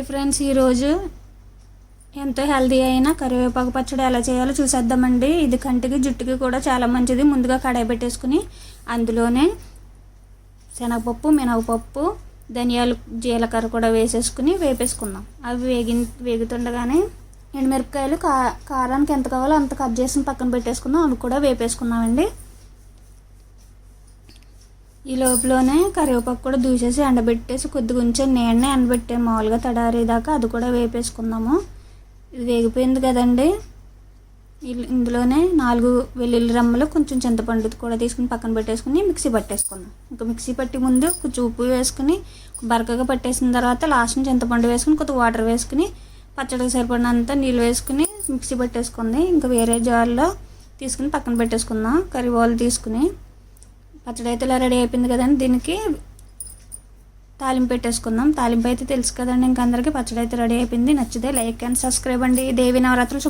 Hi friends ఈరోజు ఎంతో healthy అయిన కరివేపాకు పచ్చడి ఎలా చేయాలో చూసేద్దామండి. ఇది కంటికి జుట్టుకి కూడా చాలా మంచిది. ముందుగా కడాయి పెట్టేసుకుని అందులోనే శనగపప్పు మినగపప్పు ధనియాలు జీలకర్ర కూడా వేసేసుకుని వేపేసుకుందాం. అవి వేగి వేగుతుండగానే ఎండుమిరపకాయలు కా కారానికి ఎంత కావాలో అంత కట్ చేసి పక్కన పెట్టేసుకుందాం. అవి కూడా వేపేసుకున్నామండి ఈ లోపలనే కరివేపాకు కూడా దూసేసి ఎండబెట్టేసి కొద్దిగా ఉంచే నీడనే ఎండబెట్టే మామూలుగా తడారేదాకా అది కూడా వేపేసుకుందాము. ఇది వేగిపోయింది కదండి. ఇందులోనే నాలుగు వెల్లుల్లి రమ్మలు కొంచెం చింతపండు కూడా తీసుకుని పక్కన పెట్టేసుకుని మిక్సీ పట్టేసుకుందాం. ఇంకా మిక్సీ పట్టి ముందు కొంచెం ఉప్పు వేసుకుని బరకగా పట్టేసిన తర్వాత లాస్ట్ చింతపండు వేసుకుని కొద్దిగా వాటర్ వేసుకుని పచ్చడికి సరిపడినంత నీళ్ళు వేసుకుని మిక్సీ పట్టేసుకుంది. ఇంకా వేరే జార్లో తీసుకుని పక్కన పెట్టేసుకుందాం. కర్రీ వాళ్ళు తీసుకుని పచ్చడి అయితే ఇలా రెడీ అయిపోయింది కదండి దీనికి. తాలింపు పెట్టేసుకుందాం. తాలింపు అయితే తెలుసు కదండి ఇంక అందరికీ పచ్చడి అయితే రెడీ అయిపోయింది. నచ్చితే లైక్ అండ్ సబ్స్క్రైబ్ అండి. దేవి నవరాత్రులు